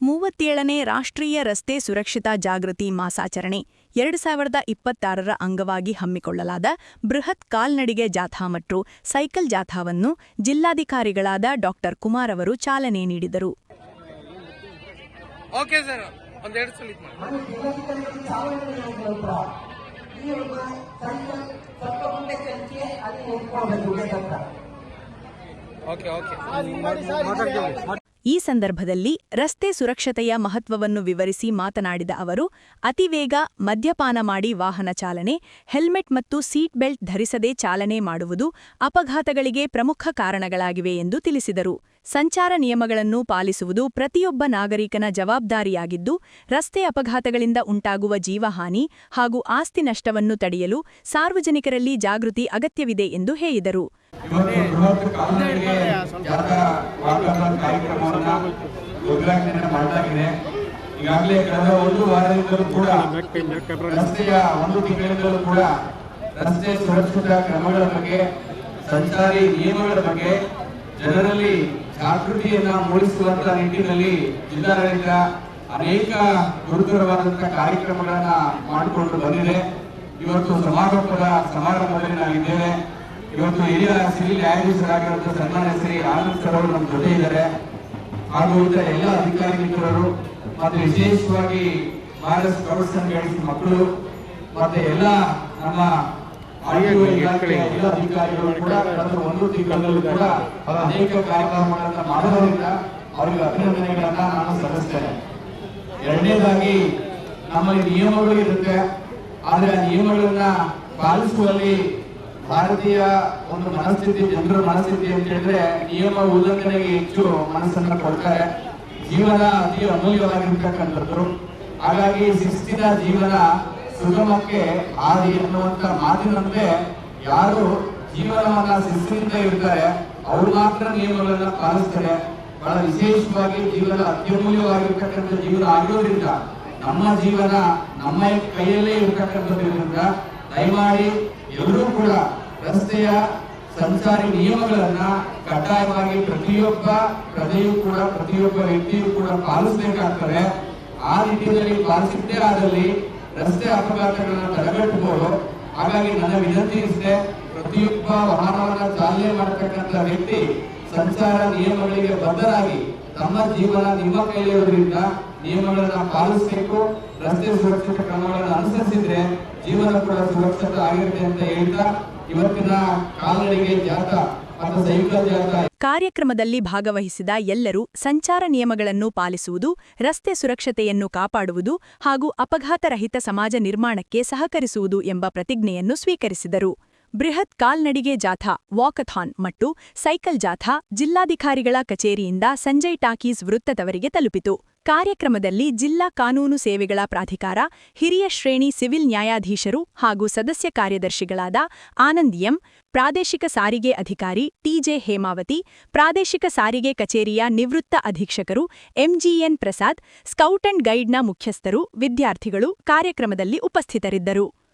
ಮೂವತ್ತೇಳನೇ ರಾಷ್ಟ್ರೀಯ ರಸ್ತೆ ಸುರಕ್ಷತಾ ಜಾಗೃತಿ ಮಾಸಾಚರಣೆ ಎರಡು ಸಾವಿರದ ಇಪ್ಪತ್ತಾರರ ಅಂಗವಾಗಿ ಹಮ್ಮಿಕೊಳ್ಳಲಾದ ಬೃಹತ್ ಕಾಲ್ನಡಿಗೆ ಜಾಥಾ ಮತ್ತು ಸೈಕಲ್ ಜಾಥಾವನ್ನು ಜಿಲ್ಲಾಧಿಕಾರಿಗಳಾದ ಡಾ ಕುಮಾರ್ ಅವರು ಚಾಲನೆ ನೀಡಿದರು. ಓಕೆ ಸರ್ ಒಂದೆರಡು ಸಲ ಇದ್ ಮಾಡಿ. Okay okay. ಈ ಸಂದರ್ಭದಲ್ಲಿ ರಸ್ತೆ ಸುರಕ್ಷತೆಯ ಮಹತ್ವವನ್ನು ವಿವರಿಸಿ ಮಾತನಾಡಿದ ಅವರು, ಅತಿವೇಗ ಮದ್ಯಪಾನ ಮಾಡಿ ವಾಹನ ಚಾಲನೆ, ಹೆಲ್ಮೆಟ್ ಮತ್ತು ಸೀಟ್ ಬೆಲ್ಟ್ ಧರಿಸದೆ ಚಾಲನೆ ಮಾಡುವುದು ಅಪಘಾತಗಳಿಗೆ ಪ್ರಮುಖ ಕಾರಣಗಳಾಗಿವೆ ಎಂದು ತಿಳಿಸಿದರು. ಸಂಚಾರ ನಿಯಮಗಳನ್ನು ಪಾಲಿಸುವುದು ಪ್ರತಿಯೊಬ್ಬ ನಾಗರಿಕನ ಜವಾಬ್ದಾರಿಯಾಗಿದ್ದು, ರಸ್ತೆ ಅಪಘಾತಗಳಿಂದ ಉಂಟಾಗುವ ಜೀವಹಾನಿ ಹಾಗೂ ಆಸ್ತಿ ನಷ್ಟವನ್ನು ತಡೆಯಲು ಸಾರ್ವಜನಿಕರಲ್ಲಿ ಜಾಗೃತಿ ಅಗತ್ಯವಿದೆ ಎಂದು ಹೇಳಿದರು. ಈಗಾಗಲೇ ಕಳೆದ ಒಂದು ವಾರದಿಂದಲೂ ಕೂಡ ರಸ್ತೆಯ ಒಂದು ತಿಂಗಳಿಂದಲೂ ಕೂಡ ರಸ್ತೆ ಸುರಕ್ಷತಾ ಕ್ರಮಗಳ ಬಗ್ಗೆ, ಸಂಚಾರಿ ನಿಯಮಗಳ ಬಗ್ಗೆ ಜನರಲ್ಲಿ ಜಾಗೃತಿಯನ್ನ ಮೂಡಿಸುವಂತ ನಿಟ್ಟಿನಲ್ಲಿ ಜಿಲ್ಲಾಡಳಿತ ಅನೇಕ ಗುರುತರವಾದಂತಹ ಕಾರ್ಯಕ್ರಮಗಳನ್ನ ಮಾಡಿಕೊಂಡು ಬಂದಿದೆ. ಇವತ್ತು ಸಮಾರೋಪದ ಸಮಾರಂಭದಲ್ಲಿ ನಾವಿದ್ದೇವೆ. ಇವತ್ತು ಹಿರಿಯ ಸಿವಿಲ್ ನ್ಯಾಯಾಧೀಶರಾಗಿರುವಂತಹ ಸನ್ಮಾನ್ಯ ಶ್ರೀ ಆನಂದ್ ಸರ್ ಅವರು ನಮ್ಮ ಜೊತೆ ಇದ್ದಾರೆ. ಹಾಗೂ ಇತರ ಎಲ್ಲ ಅಧಿಕಾರಿ ಮಿತ್ರರು, ಮತ್ತು ವಿಶೇಷವಾಗಿ ಮಹಾರಾಷ್ಟ್ರ ಅಂಡ್ ಮಕ್ಕಳು, ಮತ್ತೆ ಎಲ್ಲ ನಮ್ಮ ಆಯುವ ಇಲಾಖೆಯ ಎಲ್ಲ ಅಧಿಕಾರಿಗಳು ಕೂಡ ಕಳೆದ ಒಂದು ತಿಂಗಳಲ್ಲಿ ಕೂಡ ಅನೇಕ ಕಾರ್ಯಕ್ರಮಗಳನ್ನು ಮಾಡೋದ್ರಿಂದ ಅವರಿಗೆ ಅಭಿನಂದನೆಗಳನ್ನ ನಾನು ಸಲ್ಲಿಸ್ತೇನೆ. ಎರಡನೇದಾಗಿ ನಮ್ಮಲ್ಲಿ ನಿಯಮಗಳು ಇರುತ್ತೆ. ಆದರೆ ಆ ನಿಯಮಗಳನ್ನ ಪಾಲಿಸುವಲ್ಲಿ ಭಾರತೀಯ ಒಂದು ಮನಸ್ಥಿತಿ ಜನರ ಮನಸ್ಥಿತಿ ಅಂತ ಹೇಳಿದ್ರೆ ನಿಯಮ ಉಲ್ಲಂಘನೆಗೆ ಹೆಚ್ಚು ಮನಸ್ಸನ್ನ ಕೊಡ್ತಾರೆ. ಜೀವನ ಅತಿ ಅಮೂಲ್ಯವಾಗಿರ್ತಕ್ಕಂಥದ್ದು. ಹಾಗಾಗಿ ಶಿಸ್ತಿನ ಜೀವನ ಸುಗಮಕ್ಕೆ ಆದಿ ಎನ್ನುವಂತ ಮಾತಿನಂತೆ ಯಾರು ಜೀವನವನ್ನ ಶಿಸ್ತಿನಿಂದ ಇರ್ತಾರೆ ಅವ್ರು ಮಾತ್ರ ನಿಯಮಗಳನ್ನ ಪಾಲಿಸ್ತಾರೆ. ಬಹಳ ವಿಶೇಷವಾಗಿ ಜೀವನ ಅತ್ಯಮೂಲ್ಯವಾಗಿರ್ತಕ್ಕಂಥ ಜೀವನ ಆಗಿರೋದ್ರಿಂದ ನಮ್ಮ ಜೀವನ ನಮ್ಮ ಕೈಯಲ್ಲೇ ಇರ್ತಕ್ಕಂಥದ್ರಿಂದ ದಯಮಾಡಿ ಎಲ್ಲರೂ ಕೂಡ ರಸ್ತೆಯ ಸಂಚಾರಿ ನಿಯಮಗಳನ್ನ ಕಡ್ಡಾಯವಾಗಿ ಪ್ರತಿಯೊಬ್ಬ ಪ್ರಜೆಯೂ ಕೂಡ, ಪ್ರತಿಯೊಬ್ಬ ವ್ಯಕ್ತಿಯೂ ಕೂಡ ಪಾಲಿಸಬೇಕಾಗ್ತದೆ. ಆ ರೀತಿಯಲ್ಲಿ ಪಾಲಿಸಿದ್ದೇ ಆದಲ್ಲಿ ರಸ್ತೆ ಅಪಘಾತಗಳನ್ನ ತಡೆಗಟ್ಟಬಹುದು ಹಾಗಾಗಿ ನನ್ನ ವಿನಂತಿ ಇಷ್ಟೇ, ಪ್ರತಿಯೊಬ್ಬ ವಾಹನವನ್ನ ಚಾಲನೆ ಮಾಡತಕ್ಕಂತ ವ್ಯಕ್ತಿ ಸಂಚಾರ ನಿಯಮಗಳಿಗೆ ಬದ್ಧರಾಗಿ ತಮ್ಮ ಜೀವನ ನಿಮ್ಮ ಕೈಲಿರೋದ್ರಿಂದ ನಿಯಮಗಳನ್ನ ಪಾಲಿಸಬೇಕು. ರಸ್ತೆ ಸುರಕ್ಷಿತ ಕ್ರಮಗಳನ್ನು ಅನುಸರಿಸಿದ್ರೆ ಜೀವನ ಕೂಡ ಸುರಕ್ಷಿತ ಆಗಿರುತ್ತೆ ಅಂತ ಹೇಳ್ತಾ, ಇವತ್ತಿನ ಕಾಲ್ನಡಿಗೆ ಜಾಥಾ. ಕಾರ್ಯಕ್ರಮದಲ್ಲಿ ಭಾಗವಹಿಸಿದ ಎಲ್ಲರೂ ಸಂಚಾರ ನಿಯಮಗಳನ್ನು ಪಾಲಿಸುವುದು, ರಸ್ತೆ ಸುರಕ್ಷತೆಯನ್ನು ಕಾಪಾಡುವುದು ಹಾಗೂ ಅಪಘಾತರಹಿತ ಸಮಾಜ ನಿರ್ಮಾಣಕ್ಕೆ ಸಹಕರಿಸುವುದು ಎಂಬ ಪ್ರತಿಜ್ಞೆಯನ್ನು ಸ್ವೀಕರಿಸಿದರು. ಬೃಹತ್ ಕಾಲ್ನಡಿಗೆ ಜಾಥಾ, ವಾಕಥಾನ್ ಮತ್ತು ಸೈಕಲ್ ಜಾಥಾ ಜಿಲ್ಲಾಧಿಕಾರಿಗಳ ಕಚೇರಿಯಿಂದ ಸಂಜಯ್ ಟಾಕೀಸ್ ವೃತ್ತದವರಿಗೆ ತಲುಪಿತು. ಕಾರ್ಯಕ್ರಮದಲ್ಲಿ ಜಿಲ್ಲಾ ಕಾನೂನು ಸೇವೆಗಳ ಪ್ರಾಧಿಕಾರ, ಹಿರಿಯ ಶ್ರೇಣಿ ಸಿವಿಲ್ ನ್ಯಾಯಾಧೀಶರು ಹಾಗೂ ಸದಸ್ಯ ಕಾರ್ಯದರ್ಶಿಗಳಾದ ಆನಂದ್ ಎಂ, ಪ್ರಾದೇಶಿಕ ಸಾರಿಗೆ ಅಧಿಕಾರಿ ಟಿಜೆ ಹೇಮಾವತಿ, ಪ್ರಾದೇಶಿಕ ಸಾರಿಗೆ ಕಚೇರಿಯ ನಿವೃತ್ತ ಅಧೀಕ್ಷಕರು ಎಂಜಿಎನ್ ಪ್ರಸಾದ್, ಸ್ಕೌಟ್ ಅಂಡ್ ಗೈಡ್ನ ಮುಖ್ಯಸ್ಥರು, ವಿದ್ಯಾರ್ಥಿಗಳು ಕಾರ್ಯಕ್ರಮದಲ್ಲಿ ಉಪಸ್ಥಿತರಿದ್ದರು.